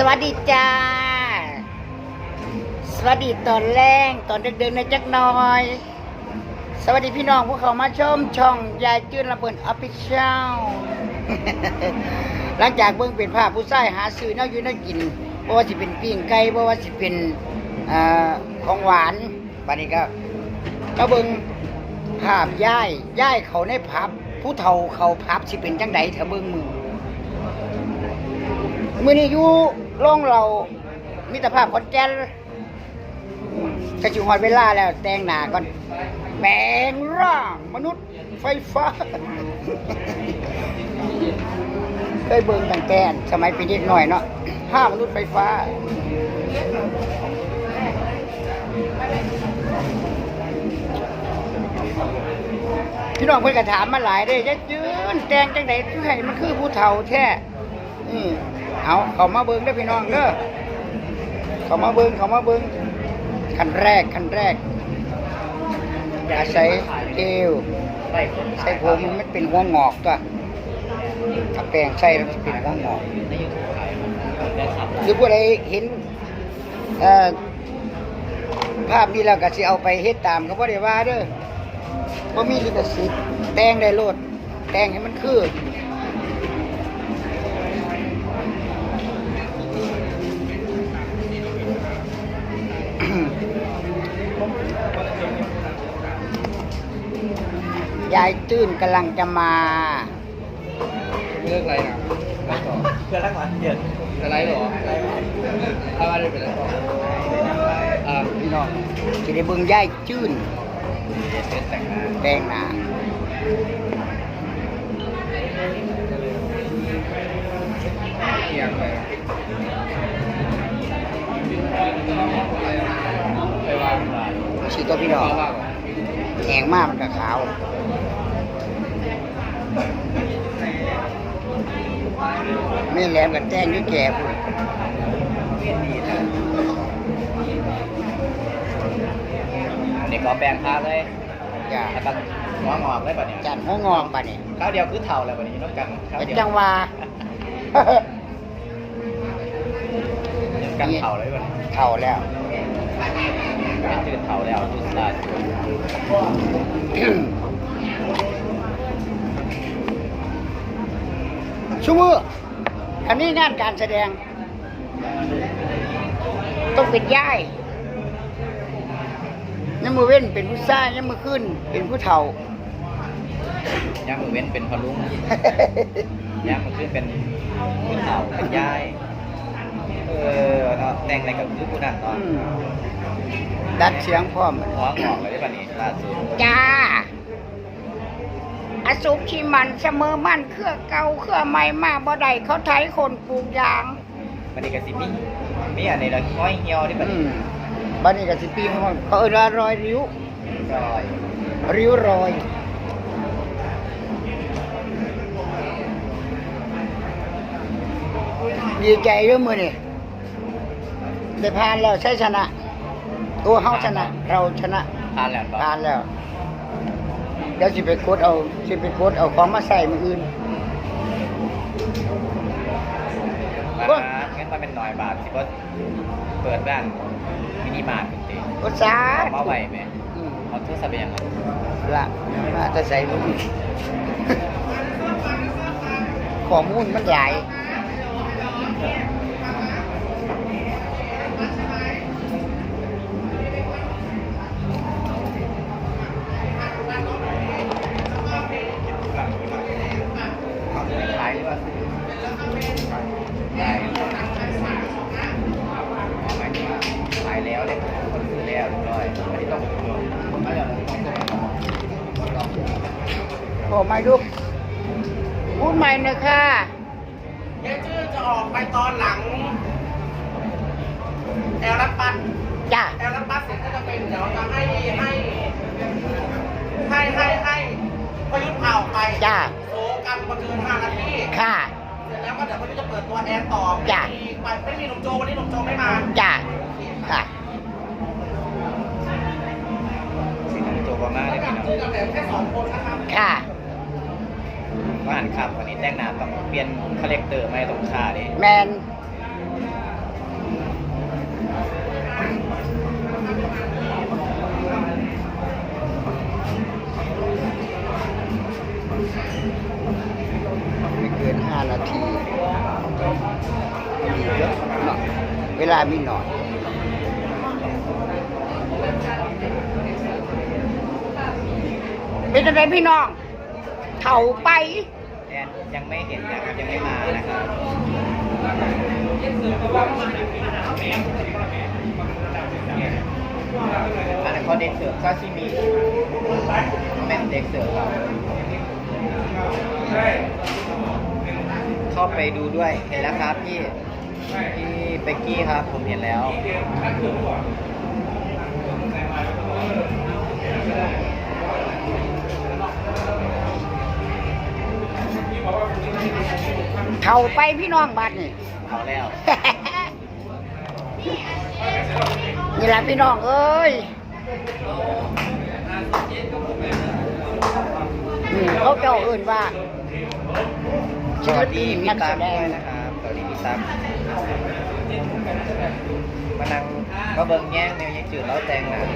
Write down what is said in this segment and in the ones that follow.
สวัสดีจ้า สวัสดีตอนแรกตอนเดินๆในจักน่อย สวัสดีพี่น้องผู้เขามาชมช่องยายจื้นระเบิดออฟฟิเชียลหลังจากเบิ่งเป็นภาพผู้ชายหาซื้อแนวอยู่แนวกินบ่ว่าสิเป็นปิ้งไก่บ่ว่าสิเป็นอของหวานบัดนี้ก็ก็เบิ่งภาพย่ายย่ายเขาในผับ ผู้เฒ่าเขาผับสิเป็นจังได๋ถ้าเบิ่งมือมื่อนี้อยู่ ร่องเรามิตรภาพขอนแกนกระจุหอดเวลาแล้วแต่งหนาก่อนแปลงร่างมนุษย์ไฟฟ้าเคยเบิ่งตั้งแต่สมัยเป็นเด็กหน่อยเนาะห้ามนุษย์ไฟฟ้า พี่น้องเพิ่อนก็ถามมาหลายเด้จะยืน แต่งจังไดคือให้มันคือผู้เฒ่าแท้อืม เอาเขามาเบิ่งเด้พี่น้องเด้อเขามาเบิ่งเขามาเบิ่งขั้นแรกขั้นแรกอาศัยเกลใส่ผมมันเป็นหัวงอกตัวถ้าแปลงใส่แล้วมันจะเป็นหัวงอกหรือผู้ใดเห็นภาพนี้แล้วก็สิเอาไปเฮ็ดตามเขาบ่ได้ว่าเด้อบ่มีลิขสิทธิ์แต่งได้โลดแต่งให้มันคือ ยายตื้นกำลังจะมาเลือกอะไรนะอะไรต่อเพื่อนรักหวานเดือดอะไรหรอถ้าว่าได้เป็นอะไรต่ออ่าพี่น้องจะได้เบิ่งยายจื้นเป็นแต่งงานแต่งหน้าเที่ยงเลย สิตัวพี่น้องว่าว่าแหงมากมันก็ขาวแม่แหลมกับแจ้งอยุ่แก่พุ่นเด็กก็แปลงพาเลยอย่าแล้วก็หัวงอกเลยป่ะเนี่ยจันหัวงอกปะเนี่ยข้าวเดียวคือเท่าแล้วป่ะเนี่ยต้องกันข้าวเป็นเดียวจังหวากันเท่าเลยป่ะเนี่ยเท่าแล้ว เป็นจืดเท่าแล้วจุดตาจุดชูมืออันนี้งานการแสดง ต้องเป็นย่ายยังมือเว้นเป็นผู้ชายยังมือขึ้น เป็นผู้เฒ่าย่างมือเว้นเป็นพะลุงย่างมือขึ้นเป็นผู้เท่าเป็นยาย เออเนาะแต่งอะไรกับคือผู้นั้นตอนอืม ดัดเสียงพร้อมหัวงอกเลยได้ป่ะเนี่ยล่าสุดจ้า อสุขที่มันเสมอมันเครือเก่าเครือใหม่มาบ่ได้เขาไถคนปลูกยางป่ะเนี่ยกสิมีมีอันนี้ละห้อยเหี่ยวได้ป่ะอืเนี่ยมบัดนี้ก็สิปีนเขาเขาเอิ้นว่ารอยริ้วรอยริ้วรอย ดีใจเรื่องมือนี่ได้ผ่านแล้วใช่ชนะ ตัวเฮาชนะ เราชนะทานแล้วป่ะผ่านแล้วเดี๋ยวสิไปกดเอาสิไปกดเอาของมาใส่มืออื่นมาเงินมาเป็นหน่อยบาทสิก็เปิดบ้านมินิมาร์ทจริงกดสาๆเอามาไหวไหมอืมเอาโทรศัพท์ไปยังไงละมาจะใส่มือข้อมูลมันหลาย ไม่เดี๋ยวต้องส่งโอ้ไม่ลูกพูดใหม่หนะค่ะเดี๋ยวชื่อจะออกไปตอนหลังแอลรับปัดจ้าแอลรับปัดเสร็จก็จะเป็นเดี๋ยวจะให้ให้ให้ให้ให้พยุทธ์เผาไปจ้าโซกันมาเกิน5นาทีค่ะ เสร็จแล้วก็เดี๋ยวพยุทธ์จะเปิดตัวแอนต่อจ้ะไม่มีไปไม่มีหนุ่มโจวันนี้หนุ่มโจไม่มาานครับวันนี้แต่งหน้าต้องเปลี่ยนคาแรกเตอร์ไม่ตรงคาดิแมนไม่เกินห้านาทีมีเยอะเนาะเวลามีหน่อยเป็นอะไรพี่น้องเถาไป ยังไม่เห็นนะครับยังไม่มานะครับอันนั้นเขาเด็กเสิร์ฟซาซิมิแม่นเด็กเสิร์ฟเราเข้าไปดูด้วยเห็นแล้วครับพี่พี่เบกกี้ครับผมเห็นแล้ว เถ่าไปพี่น้องบัดนี่เขาแล้วนี่แหละพี่น้องเอ้ยนี่เขาเจ้าเอื่นว่าสศิลวัสปิดีนพี่นักตั๊แสกดด้งวยนะครับสวัสดีพี่ตั๊กมานั่งก็เบิ่งแย่งแนวยังจืดแล้วแตงหนัง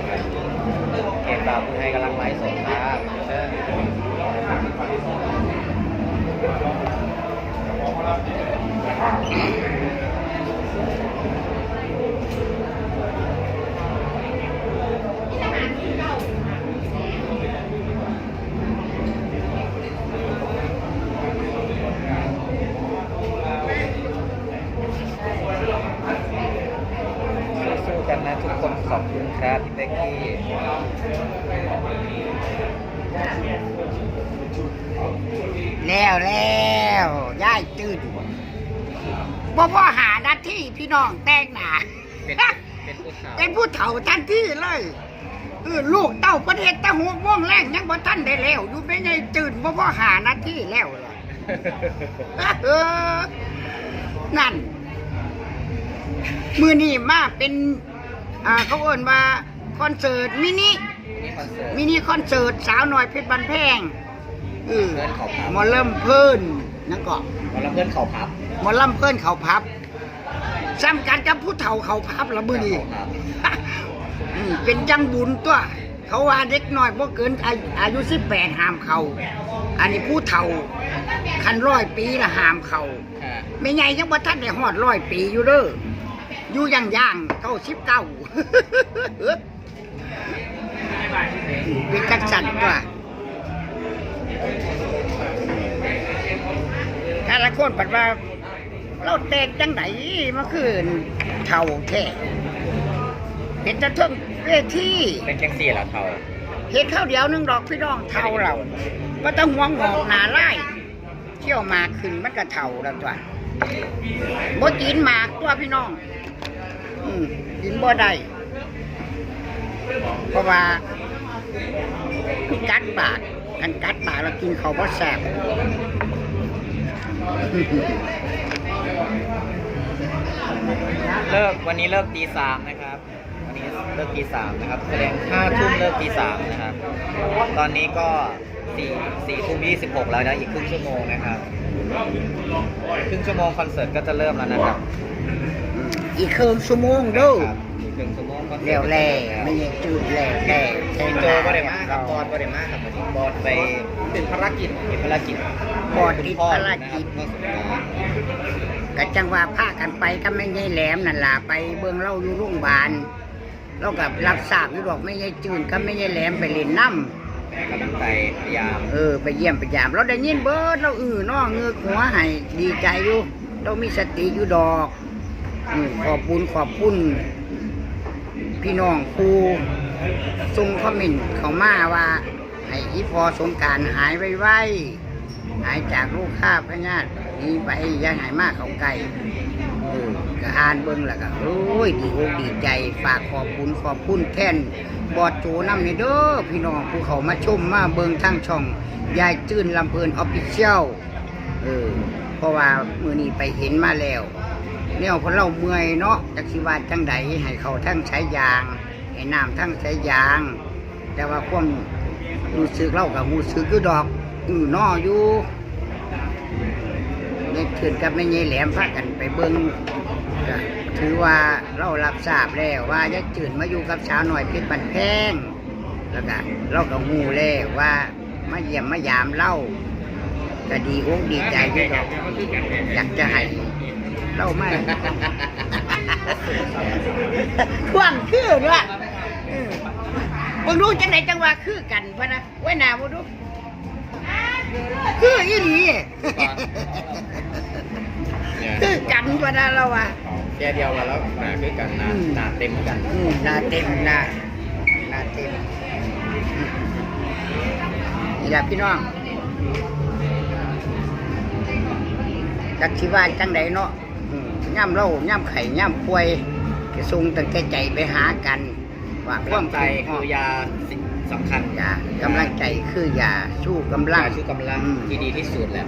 เก็บดาวคุณให้กำลังไลฟ์สดครับเชิญ สู้ๆกันนะทุกคนขอบคุณครับพี่เป๊กกี้ ตื่นบ่พ่อหาหน้าที่พี่น้องแต่งหนาเป็นเป็นผู้สาวเป็นผู้เฒ่าทันที่เลยเออลูกเต้าประเทศตะหัวม่วงแรงยังบ่ทันได้แล้วอยู่ไม่ไงตื่นบ่พ่อหาหน้าที่แล้วล่ะเออนั่น มือนี่มาเป็นอ่าเขาเอ่นว่าคอนเสิร์ตมินินี่คอนเสิร์ตมินิคอนเสิร์ตสาวน้อยเพชรบันแพงเออเพื่อนเขาพับหมอเริ่มเพิ่น นั่นก็วันละเพื่อนเขาพับหมอลำเพิ่นเขาพับซ้ำกันกับผู้เฒ่าเขาพับละมือนี่เขาพับอืมเป็นยังบุญตัว เขาว่าเด็กน้อยบ่เกินอาอายุสิบแปดห้ามเขาอันนี้ผู้เฒ่าคันร้อยปีละห้ามเขาค่ะไม่ไงยังบ่ทันได้ฮอดร้อยปีอยู่เด้ออยู่ย่างย่างเก้าสิบเก้าเป็นจักสันตัว ละคนปัดว่า เราแต่งจังไหนเมาคืนเท่าแท้เห็นจะเทิงเวทีเป็นแก๊งซี่เหรอเขาเห็นข้าวเดียวนึงดอกพี่น้องเท่าเราก็ต้องห่วงหอกหนาไล่เที่ยวมากขึ้นมันก็เท่าแล้วตัวบ่กินมากตัวพี่น้อง อืมกินบ่ได้เพราะว่ากัดบาดกันกัดบาดเรากินเขาบ่แซ่บ เลิกวันนี้เลิกตีสามนะครับ วันนี้เลิกตีสามนะครับ แสดงห้าทุ่มเลิกตีสามนะครับ ตอนนี้ก็สี่สี่ทุ่มยี่สิบหกแล้วนะอีกครึ่งชั่วโมงนะครับครึ่งชั่วโมงคอนเสิร์ตก็จะเริ่มแล้วนะครับอีกครึ่งชั่วโมงเด้อครับอีกครึ่งชั่วโมงคอนเสิแล้ร์วตแล่ไม่ใช่จืดแล้วแล่พี่โจก็ได้มากครับบอลก็ได้มากครับวันนี้บอลไป เป็นภารกิจเป็นภารกิจบอดติดภารกิจพ่อสงกรานต์ก็จังว่าพากันไปก็ไม่ใช่แหลมนั่นล่ะไปเบิ่งเล่าอยู่โรงพยาบาลเรากับรับทราบอยู่ดอกไม่ใช่จืดก็ไม่ใช่แหลมไปเล่นน้แม่กำลังใจพยายามำเออไปเยี่ยมไปยาม เราได้ยินเบิดเราอือน้อเงือกหัวให้ดีใจอยู่เรามีสติอยู่ดอกอืมขอบคุณขอบคุณพี่น้องครูส่งคอมเมนต์เข้ามาว่า ให้อีพอสงการหายไวๆหายจากลูกค้าพญาตินี้ไปยังหายมากเขาไกลเออก็อ่านเบิ่งแล้วก็โอ้ยดีอกดีใจฝากขอบคุณขอบคุณแท่นบอดโจน้ำในเด้อพี่น้องผู้เขามาชมมาเบิ่งทางช่องยายจื้นลำเพลินออฟฟิเชียลเออเพราะว่ามือนี้ไปเห็นมาแล้วเนี่ยพอเราเมื่อยเนาะจักสิว่าจังใดให้เขาทั้งใช้ยางให้น้ำทั้งใช้ยาง แต่ว่าความ รู้สึกเรากับรู้สึกอยู่ดอกอือนออยู่เนี่ยถือกับไม่เงยแหลมพากันไปเบิ้งถือว่าเรารับทราบแล้วว่ายายจืดมาอยู่กับสาวหน่อยเพชรบันแพงแล้วก็เราก็หูแล้วว่ามาเยี่ยมมายามเล่าก็ดีอกดีใจอยู่ดอกอยากจะให้เล่ามาท่วงคือด้วย เออเบิ่งดูจังไหนจังว่าคือกันพะนะไว้หน้าบ่ดูคืออีหลีคือกันพะนะเราว่าแค่เดียวกันแล้วหนาคือกันหนาอืม หนาเต็มกันอืมหน้าเต็มหน้าหน้าเต็มอืมนี่ล่ะพี่น้องจักสิว่าจังไดเนาะ อืมย่ำเล่าย่ำไข่ย่ำป่วยก็ส่งตั้งแต่ใจไปหากัน ว่าคควาววามมใจคือยาสิ่งสำคัญยากำลังใจคือยาสู้กำลัง ยาชูกำลังอืม ที่ดีที่สุดแล้ว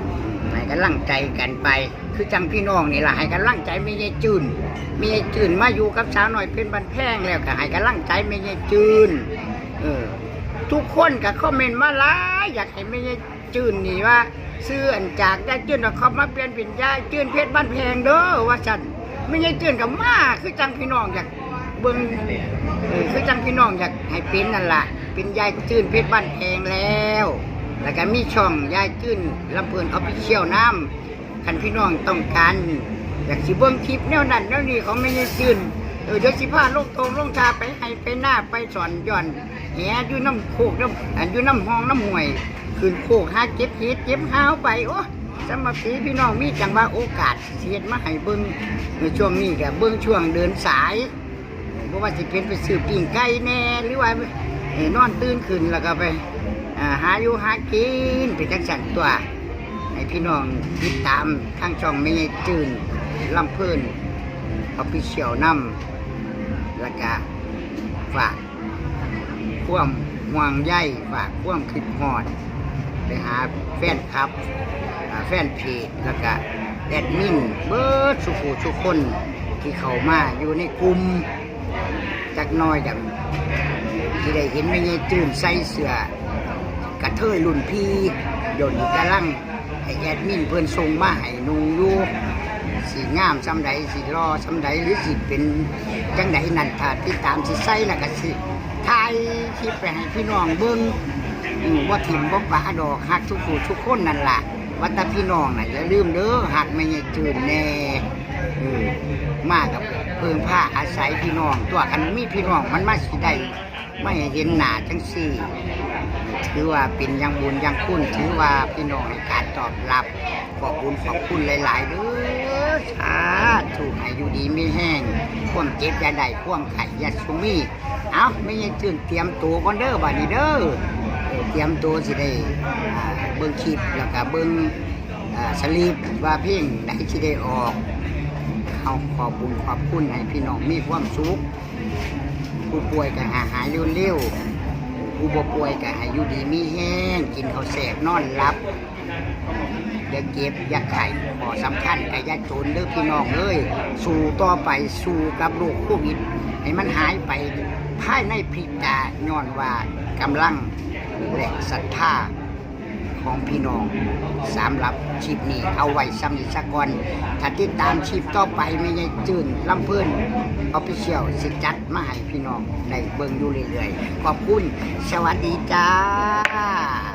ให้กำลังใจกันไป คือจังพี่น้องนี่ล่ะให้กำลังใจไม่ใช่จืนไม่ใช่จืนมาอยู่กับสาวหน่อยเป็นบันแพงแล้วก็ให้กำลังใจไม่ใช่จืนเออทุกคนก็คอมเมนต์มาหลายอยากให้ไม่ใช่จืนนี่ว่าซื้ออันจากยายจืนแล้วเขามาเปลี่ยนเป็นยายจืนเพชรบ้านแพงเด้อว่าฉันไม่ใช่จืนกับมาคือจังพี่น้องอยากเบิ่ง เออคือจังพี่น้องอยากให้เป็นนั่นล่ะ เป็นยายจืนเพชรบ้านแพงแล้ว แล้วก็มีช่องยายจื้นลำเพลินออฟฟิเชียลน้ำคันพี่น้องต้องการอยากสิเบิ่งคลิปแนวนั้นแนวนี้ของแม่ยายจื้นเออเดี๋ยวสิพาลงตรงลงทาไปให้ไปหน้าไปสอนย่อนแหอยู่น้ำโคกน้ำอันอยู่น้ำห้องน้ำห่วยขึ้นโคกหาเก็บเห็ดเก็บหาวไปโอ้สำหรับสีพี่น้องมีจังว่าโอกาสเสียดมาให้เบิ่งในช่วงนี้ก็เบิ่งช่วงเดินสาย ราะว่าสิเป็นไปซื้อปิ้งไก่แน่หรือว่าเอ่อนอนตื่นขึ้นแล้วก็ไปหาอยู่หากินเป็นจังสันตัวให้พี่น้องติดตามทางช่องไม่จืนลำเพิ่นออฟฟิเชียลนำแล้วก็ฝากควมห่วงใยฝากควมคิดฮอด ไปหาแฟนคลับ แฟนเพจแล้วก็แอดมินเบิร์ดสุขุทุกคนที่เขามาอยู่ในกลุ่ม จักน้อยอย่างที่ได้เห็นไม่ใช่จืนใส่เสื้อกระเทยรุ่นพี่เดี๋ยวนี้กำลังให้แอดมินเพิ่อนส่งมาให้นุงอยู่สีงามซ้ำใดสีรอซ้ำใดหรือสิเป็นจังใดนั่นถ้าติดตามสิใส่ล้วก็สิถ่ายคลิปไปให้พี่น้องเบิ่งอืมว่าถิ่มบ่ปาดอกฮักทุกผู้ทุกคนนั่นล่ะว่าแต่พี่น้องน่ะอย่าลืมเด้อฮักไม่ใช่จืดแน่ ออมากับเพิ่งผ้าอาศัยพี่น้อง ตัวกันมีพี่น้องมันมาสิได้ไม่เห็นหนาจังซี่ถือว่าเป็นยังบุญยังคุณถือว่าพี่น้องให้การตอบรับขอบคุณขอบคุณหลายๆเด้อสาธุให้อยู่ดีไม่แห้งควมเจ็บยาได้ควมไข่ยาสุมีเอาไม่ยังตื่นเตรียมตัวก่อนเด้อบัดนี้เด้อเตรียมตัวสิได้เบิ่งคลิปแล้วก็เบิ่งอ่าสลีปว่าเพลงไหนสิได้ออก เอาขอบคุณขอบคุณให้พี่น้องมีความสุขผู้ป่วยก็หาหายเร็วๆผู้บ่ป่วยก็ให้อยู่ดีมีแห้งกินข้าวแสบนอนหลับอย่าเก็บอย่าไข่ขอสำคัญก็อย่าจนเด้อพี่น้องเอ้ยสู้ต่อไปสู้กับโรคโควิดให้มันหายไปภายในพริบตาย้อนว่ากำลังและศรัทธา ของพี่น้องสำหรับชีพนี้เอาไว้ซ้ำอีกสักก่อนถ้าติดตามชีพต่อไปไม่ใช่จืนลำเพื่อนออฟฟิเชียลสิจัดมาให้พี่น้องในเบิงอยู่เรื่อยๆ ขอบคุณ สวัสดีจ้า